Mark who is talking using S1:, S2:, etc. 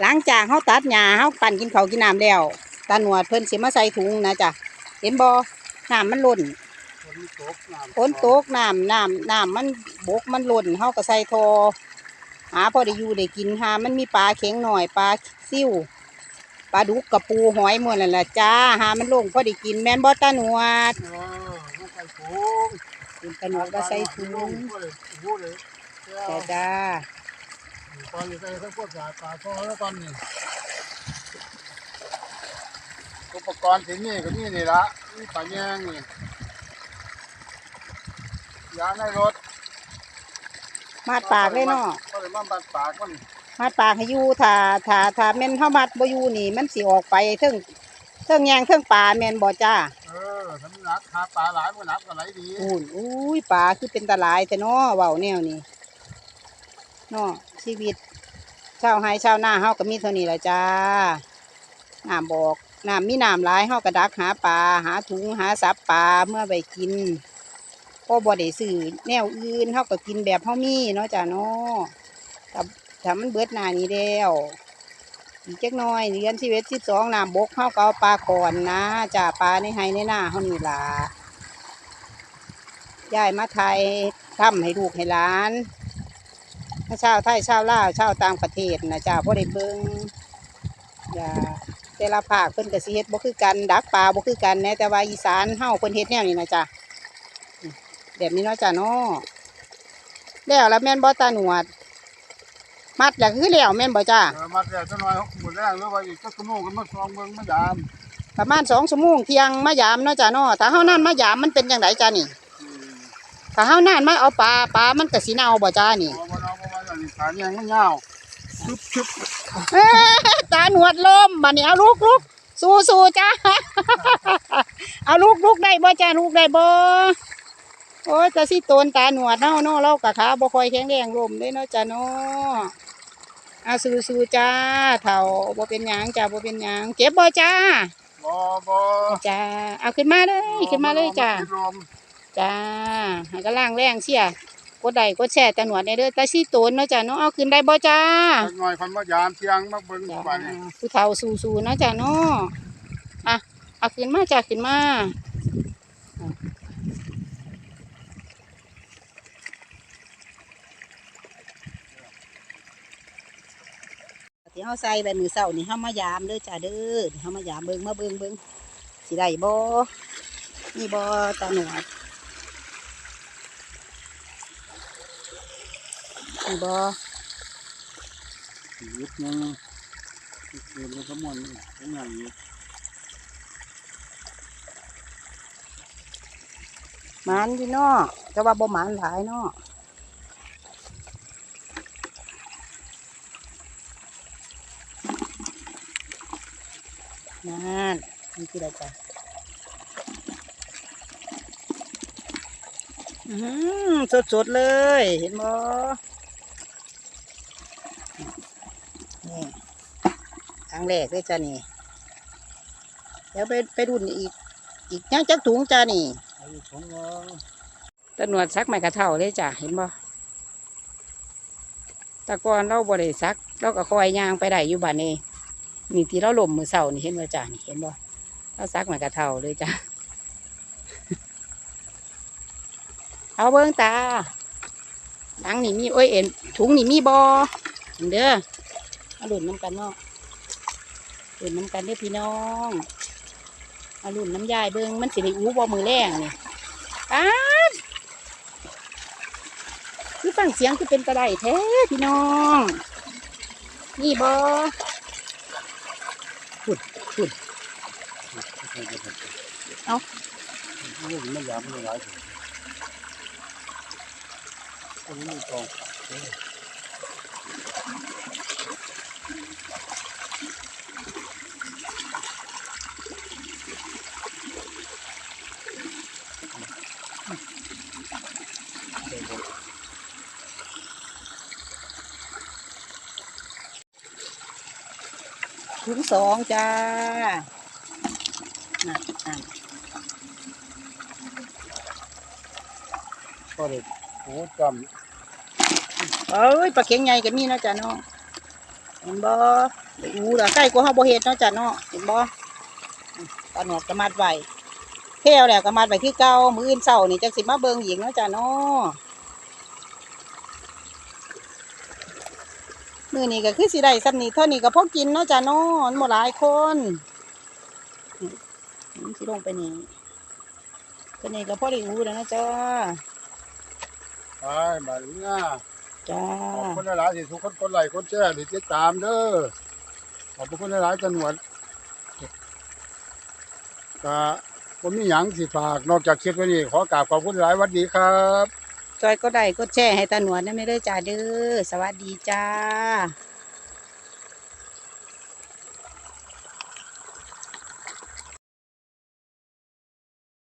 S1: หลังจากเขาตัดหญ้าเขาปั่นกินเขาวกินน้ำแล้วตาหนวดเพิ่นสิมาใส่ถุงนะจ้ะเห็นบ่น้ำมันล้น
S2: ฝนตกน้ำ
S1: ฝนตกน้ำน้ำน้ำมันบกมันล้นเขาก็ใส่ทอหาพอได้อยู่ได้กินหามันมีปลาเข็งหน่อยปลาซิ่วปลาดุกกระปูหอยหมดนั่นแหละจ้าหามันลงพอได้กินแม่นบ่ตาหนวด
S2: เออมันใส่ถุง
S1: เป็นตาหนวดว่าใส่ถุง
S2: พูดเลย
S1: จ้าจ้า
S2: ตอนนี้ใส่ทั้งพวกปลาปลาทอแล้วตอนนี้อุปกรณ์ที่นี่ก็นี่นี่ละนี่ปลาแยงนี่ยางในรถ
S1: มาดปากเลยเนาะ
S2: ก็เลยมาบัดปากมัน
S1: มัดปากให้อยู่ถ้าถ้าถ้าแม่นเฮามัดบ่อยู่นี่ มันสิออกไปเทิงเทิงแยงเทิงปลาแม่นบ่จ้า
S2: เออสำนักหาปลาหลายมันหนักก็ไหลดี
S1: อุ้ยอุ้ยปลาคือเป็นตาหลายแต่เนาะเว้าแนวนี้ เนาะชีวิตเชาวไร่ชาวนาเฮาก็มีเท่านี้ละจ้าน้ำบอกน้ำมีน้ำหลายเฮาก็ดักหาปลาหาถุงหาสับปลาเมื่อไปกินพอบ่ได้ซื้อแนวอื่นเฮาก็กินแบบเฮามีเนาะจ้าเนาะถ้าถ้ามันเบิดหน้านี้แล้วอีกจักน้อยเดือนสิบเอ็ดสิบสองน้ำบกเข้าก็เอาปลาก่อนนะจ่าปลาในไฮในหน้าเขานี่ล่ะยายมาไทยทำให้ลูกให้หลาน ชาวไทยชาวลาวชาวต่างประเทศนะจ้าพ่ได้เบิงอย่าแต่ละภาคเพิ่นก็สิเฮ็ดบ่คือกันดักปลาบ่คือกันแหน่แต่ว่าอีสานเฮาเพิ่นเฮ็ดแนวนี้นะจ้าแบบนี้เนาะจ้าเนาะแล้วแล้วแม่นบ่ตาหนวด มัดแล้วคือแล้วแม่นบ่จ้า
S2: เออมาแต่จะน้อยหมดแรงหรือว่าอีกสักชั่วโมงก็มาซองเบิ่งมายาม
S1: ประมาณสองชั่วโมงเที่ยงมายามเนาะจ้ะเนาะถ้าเฮานั่นมายามมันเป็นจังไดจ้านี่
S2: อืม
S1: ถ้าเฮานั่นมาเอาปลาปลามันก็สิเน่าบ่จ้านี่
S2: เพราเราเพราะว่าอย่างนี้ขาแยงมันยาชึบชึบ
S1: เอ้ยตาหนวดลมบัดนี้เอาลูกลูกสู้สู้จ้า เอาลูกลูกได้บ่จ้าลูกได้บ่โอ้ยต่สิโตนตาหนวดเฮาเนาะเรากะขาบ่ค่อยแข็งแรงลมเด้เนาะจ้าเนาะเอาสู้สู้จ้าเฒ่าบ่เป็นหยังจ้าบ่เป็นหยังเจ็บบ่จ้า
S2: บ่บ่
S1: จ้าเอาขึ้นมาเลยขึ้นมาเลยจ้า
S2: ลม
S1: จ้าให้กำลังแรงเชีย กดไดกดแชร์ตะหนวดได้เด้อตาซี่โตนเนาะจ้าเนาะเอาขึ้นได้บ่จ้า
S2: จักหน่อยคนมายามเที่ยงมาเบิ่ง
S1: จ้า
S2: บ้านนี่
S1: ผู้เฒ่าสู้ๆเนาะจ้าเนาะอะเอาขึ้นมาจ้าขึ้นมาที่เฮาใส่ใบมือเสานี่เฮามายามเด้อจ้าเด้อเฮามายามเบิ่งมาเบิ่งเบิ่งสิได้บ่นี่บ่ตาหนวด บ่
S2: ชีวิตนึงเกิดมาสมอนทั้งนั้นอยู่
S1: หมันพี่น้อแต่ว่าบ่หมันหลายนาะนั่นนี่คืออะไรจ้ะอืมสดสดๆเลย เห็นบ่ นี่ครั้งแรกเลยจ้ะนี่ เดี๋ยวไปไปรุ่นอีก อีกยังจักถุงจ้ะนี่
S2: ไอ้ของเรา
S1: ตำรวจซักไม้กระเท่าเลยจ้ะเห็นบ่แตะกอนเราบ่ได้ซักเราก็คอยย่างไปได้อยู่บ้านนี้นี่ที่เราหล่มมือเสานี่เห็นบ่จ้ะนี่เห็นบ่เราซักไม้กระเท่าเลยจ้ะเอาเบิ้งตาหลังนี่มีโอ้ยเอ็นถุงนี่มีบ่เด้อ มาลุ่นน้ำกันเนาะลุ่นน้ำกันเด้อพี่น้องมาลุ่นน้ำยายเบิ้งมันสิได้อู้บ่มือแรงนี่ป้าดคือฟังเสียงคือเป็นกระไดแท้พี่น้อง นี่บอขุดขุดเอ้า
S2: เรื่องไม่ยามไม่หลายคนอันนี้มีกอง
S1: ถุงสองจ้าน่ะนั่น
S2: ก็เลยโอ้จ
S1: เอ้ยปลาเข็งใหญ่ก็มีเนาะจ้าเนาะเห็นบ่ได้อู้ล่ะใกล้กว่าเฮาบ่เฮ็ดเนาะจ้ะเนาะเห็นบ่ตาหนวดก็มัดไว้เที่ยวแล้วก็มัดไว้คือเก่ามื้ออื่นเช้านี่จักสิมาเบิ่งอีกเนาะจ้ะเนาะ มื้อนี้ก็คือสิได้ซ้ำนี้เท่านี้ก็พอกินเนาะจ้ะเนาะมันบ่หลายคนนี่มันสิลงไปนี่ตัวนี้ก็พอได้อู้แล้วนะจ้า
S2: ไปบัดนี้นะ
S1: จ้า
S2: ขอบคุณหลายๆที่ทุกคนกดไลค์กดแชร์ที่ติดตามเด้อขอบคุณหลายๆจังหวัดก็ผมมีหยังสิฝากนอกจากคลิปไว้นี้ขอกราบขอบคุณหลายหวัดดีครับ
S1: จอยก็ได้ก็แช่ให้ตาหนวดนะไม่ได้จ่าเด้อสวัสดีจ้า